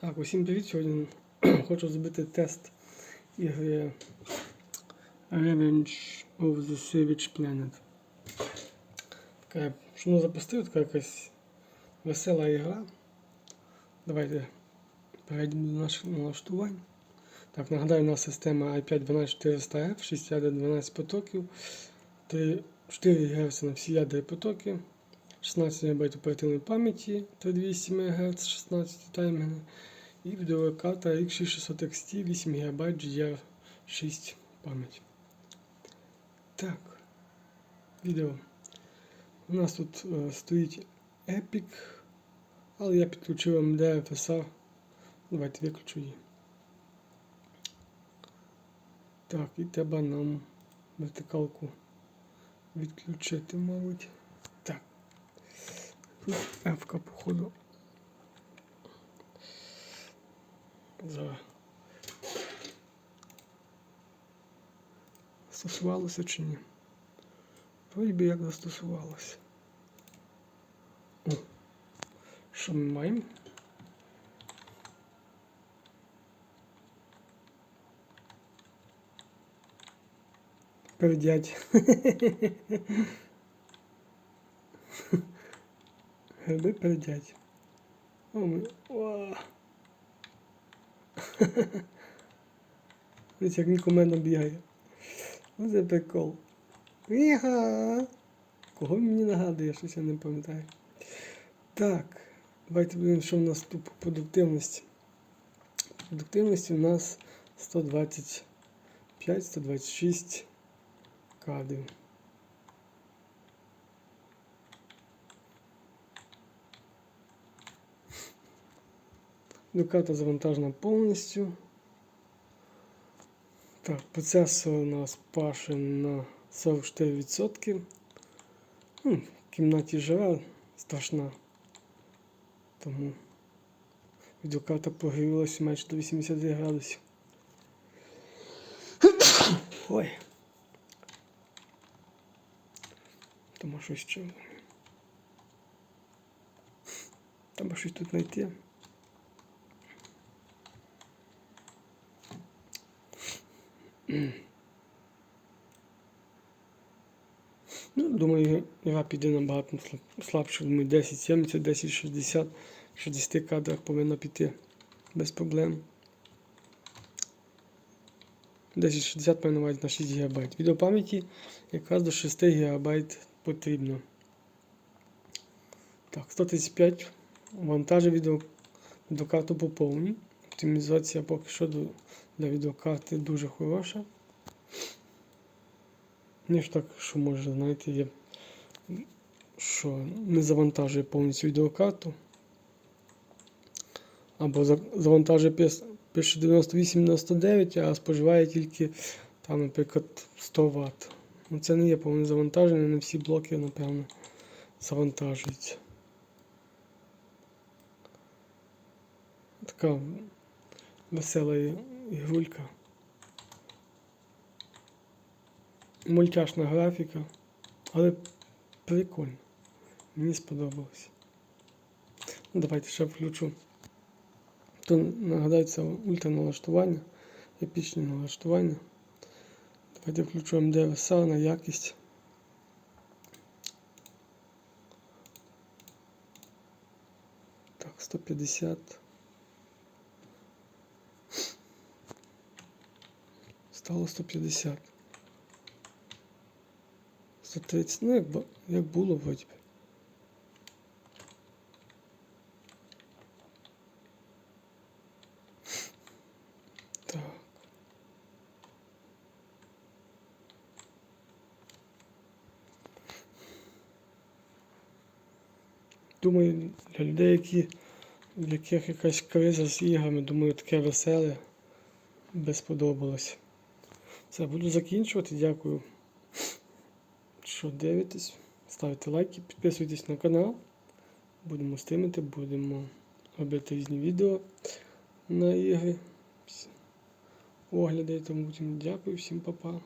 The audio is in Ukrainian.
Так, усім привіт. Сьогодні хочу зробити тест ігри Revenge of the Savage Planet. Така, що не запустив, така якась весела ігра. Давайте перейдемо до наших налаштувань. Так, нагадаю, у нас система i5 12400F, 6 ядер 12 потоків, 3, 4 ГГц на всі ядра і потоки, 16 МБ оперативної пам'яті, 3200 МГц, 16 таймери. І відеокарта X6600 XT 8 ГБ GDR6 пам'ять. Так. Відео. У нас тут е, стоїть Epic, але я підключив MD FSR. Давайте виключу її. Так, і треба нам вертикалку відключити, мабуть. Тут F, походу. Зараз. Застосувалося чи ні? Вроді би як застосувалося. О, що ми маємо? Передять. Гриби передять. Дивіться, як він комендо бігає. Це прикол. Іга! Кого мені нагадує, щось я не пам'ятаю. Так, давайте подивимося, що в нас тут по продуктивності. Продуктивності у нас 125-126 кадрів. Карта завантажена повністю. Так, процесор у нас паше на 44%. Ну, в кімнаті жара страшна. Тому відеокарта прогрілася майже до 80 градусів. Ой. Тому що ще. Треба щось тут знайти. Ну, думаю, гра піде набагато слаб- слабше. Думаю, 1070, 1060, 60 кадрах повинна піти без проблем. 1060 маю на на 6 ГБ. Відеопам'яті якраз до 6 ГБ потрібно. Так, 135 вантажу відео, відеокарту по повній. Оптимізація поки що для відеокарти дуже хороша. Ніж так, що може, знаєте, є, що не завантажує повністю відеокарту. Або завантажує пише 98-99, а споживає тільки там, наприклад, 100 Вт. Ну, це не є повне завантаження, не всі блоки, напевно, завантажуються. Така весела ігрулька. Мультяшна графіка, але прикольно. Мені сподобалось. Ну, давайте ще включу. То нагадаю, це ультраналаштування, епічне налаштування. Давайте включу MDVSA на якість. Так, 150. Стало 150. 130, ну як, як було вроді. Так. Думаю, для людей, які, для яких якась криза з іграми, думаю, таке веселе би сподобалось. Все, буду закінчувати. Дякую що дивитесь, ставте лайки, підписуйтесь на канал. Будемо стримити, будемо робити різні відео на ігри. Огляди, тому дякую, всім па-па.